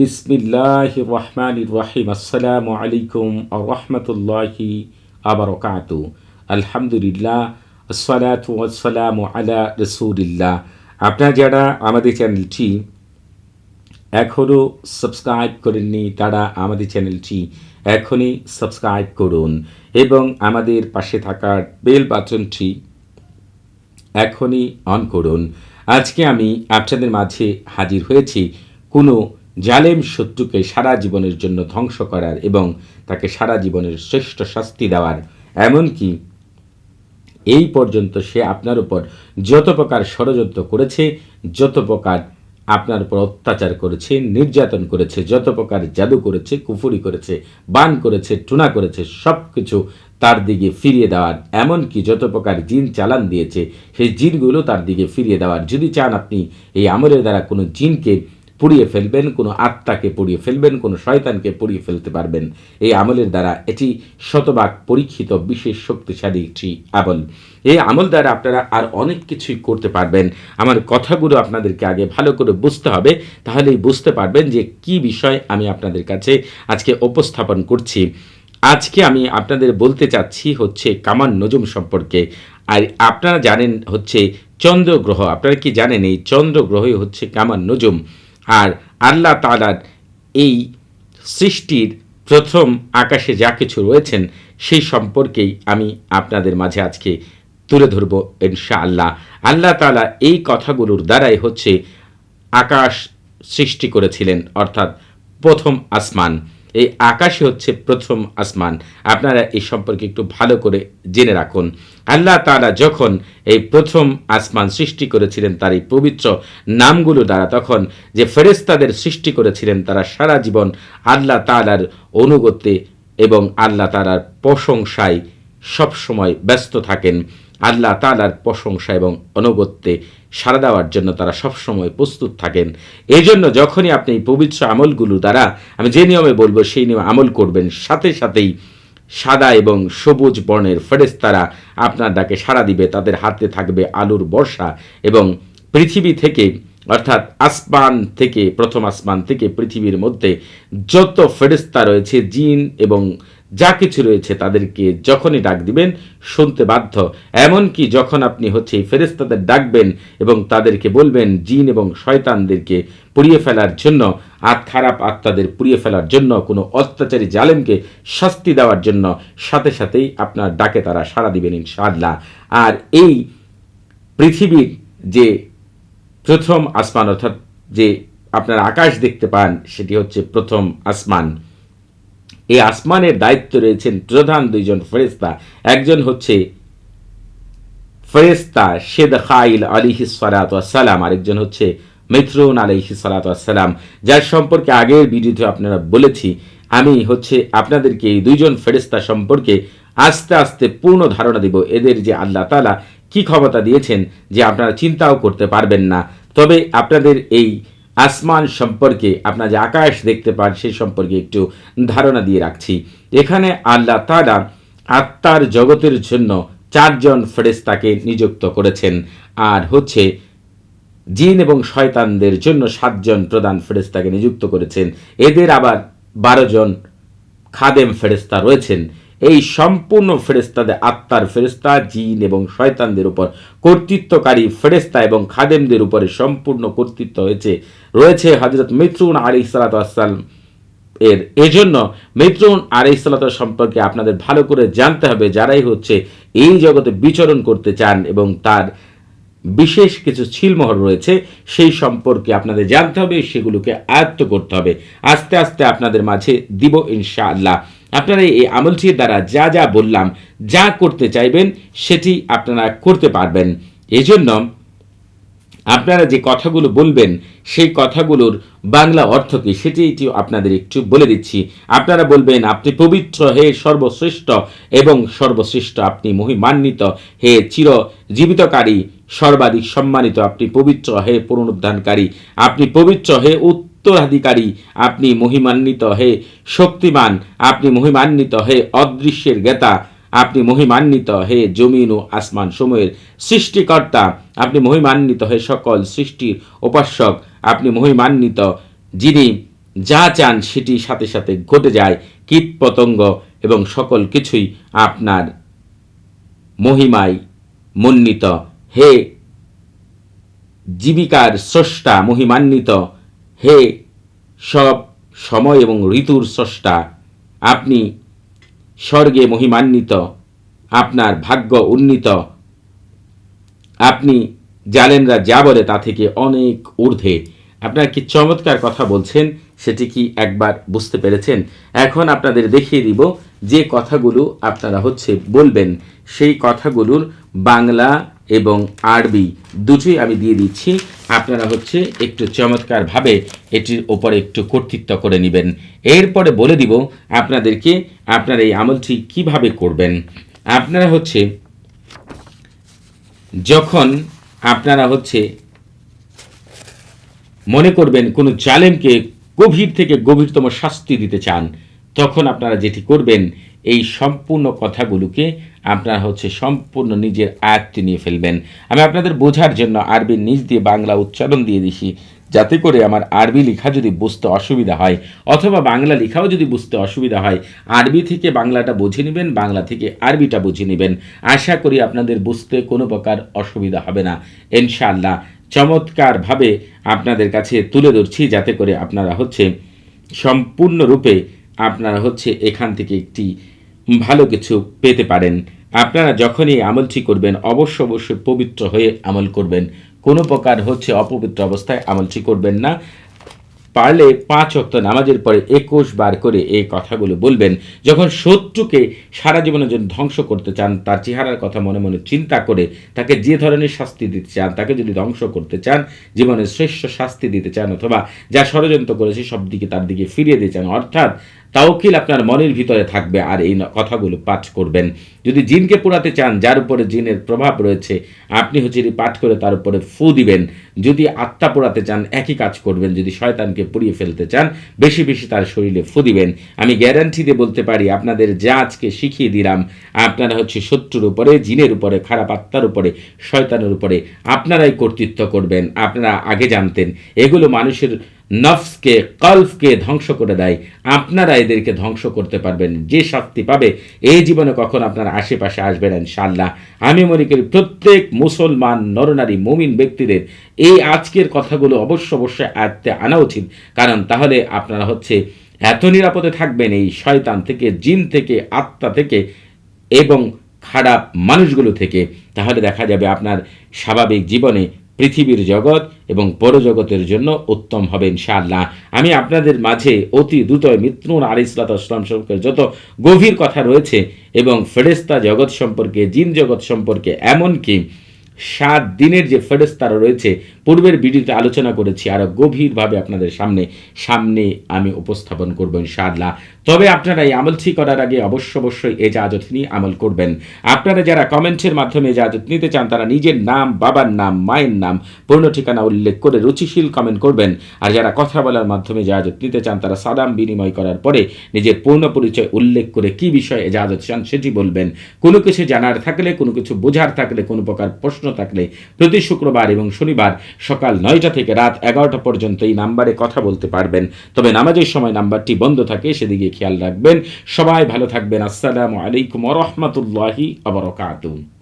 বিসমিল্লাহ রহমান রহিম। আসসালামু আলাইকুম আ রহমতুল্লাহি আবরকাত আলহামদুলিল্লাহ, আসসালাতু আলা রসুলিল্লাহ। আপনারা যারা আমাদের চ্যানেলটি এখনও সাবস্ক্রাইব করেননি, তারা আমাদের চ্যানেলটি এখনই সাবস্ক্রাইব করুন এবং আমাদের পাশে থাকার বেল বাটনটি এখনই অন করুন। আজকে আমি আপনাদের মাঝে হাজির হয়েছি কোনো জালেম শত্রুকে সারা জীবনের জন্য ধ্বংস করার এবং তাকে সারা জীবনের শ্রেষ্ঠ শাস্তি দেওয়ার। এমনকি এই পর্যন্ত সে আপনার উপর যত প্রকার ষড়যন্ত্র করেছে, যত প্রকার আপনার উপর অত্যাচার করেছে, নির্যাতন করেছে, যত প্রকার জাদু করেছে, কুফুরি করেছে, বান করেছে, টুনা করেছে সব কিছু তার দিকে ফিরিয়ে দেওয়ার। এমনকি যত প্রকার জিন চালান দিয়েছে, সেই জিনগুলো তার দিকে ফিরিয়ে দেওয়ার। যদি চান আপনি এই আমলের দ্বারা কোনো জিনকে পুড়িয়ে ফেলবেন, কোনো আত্মাকে পুড়িয়ে ফেলবেন, কোনো শয়তানকে পুড়িয়ে ফেলতে পারবেন। এই আমলের দ্বারা এটি শতভাগ পরীক্ষিত, বিশেষ শক্তিশালী একটি আমল। এই আমল দ্বারা আপনারা আর অনেক কিছুই করতে পারবেন। আমার কথাগুলো আপনাদেরকে আগে ভালো করে বুঝতে হবে, তাহলেই বুঝতে পারবেন যে কি বিষয় আমি আপনাদের কাছে আজকে উপস্থাপন করছি। আজকে আমি আপনাদের বলতে চাচ্ছি হচ্ছে কামান নজুম সম্পর্কে। আর আপনারা জানেন হচ্ছে চন্দ্রগ্রহ, আপনারা কি জানেন এই চন্দ্রগ্রহই হচ্ছে কামান নজুম? আর আল্লাহ তালার এই সৃষ্টির প্রথম আকাশে যা কিছু রয়েছেন, সেই সম্পর্কেই আমি আপনাদের মাঝে আজকে তুলে ধরব ইনশা আল্লাহ আল্লাহ তালা এই কথাগুলোর দ্বারাই হচ্ছে আকাশ সৃষ্টি করেছিলেন, অর্থাৎ প্রথম আসমান। এই আকাশে হচ্ছে প্রথম আসমান। আপনারা এই সম্পর্কে একটু ভালো করে জেনে রাখুন। আল্লাহ তালা যখন এই প্রথম আসমান সৃষ্টি করেছিলেন, তার এই পবিত্র নামগুলো দ্বারা তখন যে ফেরেস্তাদের সৃষ্টি করেছিলেন, তারা সারা জীবন আল্লাহ তালার অনুগত্যে এবং আল্লাহ তালার প্রশংসায় সবসময় ব্যস্ত থাকেন। আল্লাহ তালার প্রশংসা এবং অনুগত্যে সাড়া দেওয়ার জন্য তারা সবসময় প্রস্তুত থাকেন। এজন্য জন্য যখনই আপনি এই পবিত্র আমলগুলো দ্বারা, আমি যে নিয়মে বলব সেই নিয়মে আমল করবেন, সাথে সাথেই সাদা এবং সবুজ বর্ণের ফেরেস্তারা আপনার ডাকে সাড়া দিবে, তাদের হাতে থাকবে আলুর বর্ষা এবং পৃথিবী থেকে অর্থাৎ আসমান থেকে, প্রথম আসমান থেকে পৃথিবীর মধ্যে যত ফেরেস্তা রয়েছে, জিন এবং যা কিছু রয়েছে, তাদেরকে যখনই ডাক দিবেন, শুনতে বাধ্য। এমনকি যখন আপনি হচ্ছে ফেরেস্তাদের ডাকবেন এবং তাদেরকে বলবেন, জিন এবং শয়তানদেরকে পুড়িয়ে ফেলার জন্য আত খারাপ আত্মাদের পুড়িয়ে ফেলার জন্য, কোনো অত্যাচারী জালেমকে শাস্তি দেওয়ার জন্য, সাথে সাথেই আপনার ডাকে তারা সাড়া দিবেন ইনশাআল্লাহ। আর এই পৃথিবীর যে প্রথম আসমান, অর্থাৎ যে আপনার আকাশ দেখতে পান, সেটি হচ্ছে প্রথম আসমান। এই আসমানের দায়িত্ব রয়েছেন প্রধান দুইজন ফেরেস্তা একজন হচ্ছে ফেরেস্তা শেদ খাইল আলিহি সালাম আরেকজন হচ্ছে মিথরুন আলিহি সালাম যার সম্পর্কে আগের ভিডিওতে আপনারা বলেছি, আমি হচ্ছে আপনাদেরকে এই দুইজন ফেরেস্তা সম্পর্কে আস্তে আস্তে পূর্ণ ধারণা দিব। এদের যে আল্লাহ তালা কি ক্ষমতা দিয়েছেন যে আপনারা চিন্তাও করতে পারবেন না। তবে আপনাদের এই আসমান সম্পর্কে, আপনার যে আকাশ দেখতে পান সেই সম্পর্কে একটু ধারণা দিয়ে রাখছি। এখানে আল্লাহ তালা আত্মার জগতের জন্য চারজন ফেরেস্তাকে নিযুক্ত করেছেন। আর হচ্ছে জিন এবং শয়তানদের জন্য সাতজন প্রধান ফেরেস্তাকে নিযুক্ত করেছেন। এদের আবার বারো জন খাদেম ফেরেস্তা রয়েছেন। এই সম্পূর্ণ ফেরেস্তাদের আত্মার ফেরেস্তা জিন এবং শয়তানদের উপর কর্তৃত্বকারী ফেরেস্তা এবং খাদেমদের উপরে সম্পূর্ণ কর্তৃত্ব হয়েছে রয়েছে হজরত মিত্রুন আলী সালাতাম এর এজন্য মিত্রুন আর সালাত সম্পর্কে আপনাদের ভালো করে জানতে হবে যারাই হচ্ছে এই জগতে বিচরণ করতে চান এবং তার বিশেষ কিছু ছিলমহর রয়েছে, সেই সম্পর্কে আপনাদের জানতে হবে, সেগুলোকে আয়ত্ত করতে হবে। আস্তে আস্তে আপনাদের মাঝে দিব ইনশাআল্লাহ। আপনারা এই আমলটির দ্বারা যা যা বললাম, যা করতে চাইবেন, সেটি আপনারা করতে পারবেন। এজন্য আপনারা যে কথাগুলো বলবেন, সেই কথাগুলোর বাংলা অর্থ কি সেটি আপনাদের একটু বলে দিচ্ছি। আপনারা বলবেন, আপনি পবিত্র, হে সর্বশ্রেষ্ঠ এবং সর্বশ্রেষ্ঠ, আপনি মহিমান্বিত, হে চির জীবিতকারী সর্বাধিক সম্মানিত, আপনি পবিত্র হে পুনরুদ্ধানকারী, আপনি পবিত্র হে উত্তরাধিকারী, আপনি মহিমান্বিত হে শক্তিমান, আপনি মহিমান্বিত হে অদৃশ্যের জ্ঞাতা আপনি মহিমান্বিত হে জমিন ও আসমান সময়ের সৃষ্টিকর্তা, আপনি মহিমান্বিত হে সকল সৃষ্টির উপাস্যক আপনি মহিমান্বিত যিনি যা চান সেটি সাথে সাথে ঘটে যায়, কীট পতঙ্গ এবং সকল কিছুই আপনার মহিমায় মন্বিত হে জীবিকার স্রষ্টা মহিমান্বিত, হে সব সময় এবং ঋতুর স্রষ্টা, আপনি স্বর্গে মহিমান্বিত, আপনার ভাগ্য উন্নীত। আপনি জালেনরা যা বলে তা থেকে অনেক ঊর্ধ্বে। আপনার কি চমৎকার কথা বলছেন, সেটি কি একবার বুঝতে পেরেছেন? এখন আপনাদের দেখিয়ে দিব যে কথাগুলো আপনারা হচ্ছে বলবেন। সেই কথাগুলোর বাংলা এবং আরবি দুটোই আমি দিয়ে দিচ্ছি। আপনারা হচ্ছে একটু চমৎকারভাবে এটির ওপরে একটু কর্তৃত্ব করে নেবেন। এরপরে বলে দিব আপনাদেরকে আপনারা এই আমলটি কীভাবে করবেন। আপনারা হচ্ছে যখন আপনারা হচ্ছে মনে করবেন কোনো জালেমকে গভীর থেকে গভীরতম শাস্তি দিতে চান তখন আপনারা যেটি করবেন, এই সম্পূর্ণ কথাগুলোকে আপনারা হচ্ছে সম্পূর্ণ নিজের আয়ত্তে নিয়ে ফেলবেন। আমি আপনাদের বোঝার জন্য আরবির নিজ দিয়ে বাংলা উচ্চারণ দিয়ে দিছি, যাতে করে আমার আরবি লেখা যদি বুঝতে অসুবিধা হয়, অথবা বাংলা লেখাও যদি বুঝতে অসুবিধা হয়, আরবি থেকে বাংলাটা বুঝে নেবেন, বাংলা থেকে আরবিটা বুঝে নেবেন। আশা করি আপনাদের বুঝতে কোনো প্রকার অসুবিধা হবে না। ইনশাআল্লাহ চমৎকারভাবে আপনাদের কাছে তুলে ধরছি, যাতে করে আপনারা হচ্ছে সম্পূর্ণরূপে আপনারা হচ্ছে এখান থেকে একটি ভালো কিছু পেতে পারেন। আপনারা যখনই আমলটি করবেন, অবশ্য অবশ্যই পবিত্র হয়ে আমল করবেন। কোনো প্রকার হচ্ছে অপবিত্র অবস্থায় আমলটি করবেন না। পারলে পাঁচ অক্ত নামাজের পরে একুশ বার করে এই কথাগুলো বলবেন। যখন শত্রুকে সারা জীবনের জন্য ধ্বংস করতে চান, তার চেহারার কথা মনে মনে চিন্তা করে, তাকে যে ধরনের শাস্তি দিতে চান, তাকে যদি ধ্বংস করতে চান, জীবনের শ্রেষ্ঠ শাস্তি দিতে চান, অথবা যা ষড়যন্ত্র করেছে সব দিকে তার দিকে ফিরিয়ে দিতে চান, অর্থাৎ তাওকিল আপনার মনের ভিতরে থাকবে আর এই কথাগুলো পাঠ করবেন। যদি জিনকে পোড়াতে চান, যার উপরে জিনের প্রভাব রয়েছে, আপনি হচ্ছে পাঠ করে তার উপরে ফু দিবেন। যদি আত্মা পোড়াতে চান, একই কাজ করবেন। যদি শয়তানকে পুড়িয়ে ফেলতে চান, বেশি বেশি তার শরীরে ফু দিবেন। আমি গ্যারান্টি দিয়ে বলতে পারি, আপনাদের যা আজকে শিখিয়ে দিলাম, আপনারা হচ্ছে শত্রুর উপরে, জিনের উপরে, খারাপ আত্মার উপরে, শয়তানের উপরে, আপনারাই কর্তৃত্ব করবেন, আপনারা আগে জানতেন। এগুলো মানুষের নফসকে, কলফকে ধ্বংস করে দেয়। আপনারা এদেরকে ধ্বংস করতে পারবেন, যে শক্তি পাবে এই জীবনে কখন আপনার আশেপাশে আসবেন ইনশাল্লাহ আমি মনে করি প্রত্যেক মুসলমান, নরনারী, মুমিন ব্যক্তিদের এই আজকের কথাগুলো অবশ্য অবশ্যই আয়ত্তে আনা উচিত। কারণ তাহলে আপনারা হচ্ছে এত নিরাপদে থাকবেন এই শয়তান থেকে, জিন থেকে, আত্মা থেকে এবং খারাপ মানুষগুলো থেকে। তাহলে দেখা যাবে আপনার স্বাভাবিক জীবনে পৃথিবীর জগৎ এবং পরজগতের জন্য উত্তম হবে ইনশাআল্লাহ। আমি আপনাদের মাঝে অতি দ্রুত মিত্রুন আলী ইসলাতাম সম্পর্কে যত গভীর কথা রয়েছে এবং ফেরেস্তা জগৎ সম্পর্কে, জিন জগৎ সম্পর্কে এমনকি সাত দিনের যে ফেরেস্তারা রয়েছে, পূর্বের ভিডিওতে আলোচনা করেছি আরও গভীরভাবে আপনাদের সামনে সামনে আমি উপস্থাপন করব ইনশাআল্লাহ। তবে আপনারা এই আমলটি করার আগে অবশ্য অবশ্যই এজাজত নিয়ে আমল করবেন। আপনারা যারা কমেন্টের মাধ্যমে এজাজত নিতে চান, তারা নিজের নাম, বাবার নাম, মায়ের নাম, পূর্ণ ঠিকানা উল্লেখ করে রুচিশীল কমেন্ট করবেন। আর যারা কথা বলার মাধ্যমে এজাজত নিতে চান, তারা সাদাম বিনিময় করার পরে নিজের পূর্ণ পরিচয় উল্লেখ করে কি বিষয়ে এজাজত চান সেটি বলবেন। কোনো কিছু জানার থাকলে, কোনো কিছু বোঝার থাকলে, কোনো প্রকার প্রশ্ন থাকলে প্রতি শুক্রবার এবং শনিবার সকাল নয়টা থেকে রাত এগারোটা পর্যন্ত এই নাম্বারে কথা বলতে পারবেন। তবে নামাজের সময় নাম্বারটি বন্ধ থাকে, সেদিকে খেয়াল রাখবেন। সবাই ভালো থাকবেন। আসসালামু আলাইকুম রহমতুল্লাহি আবরকাতুম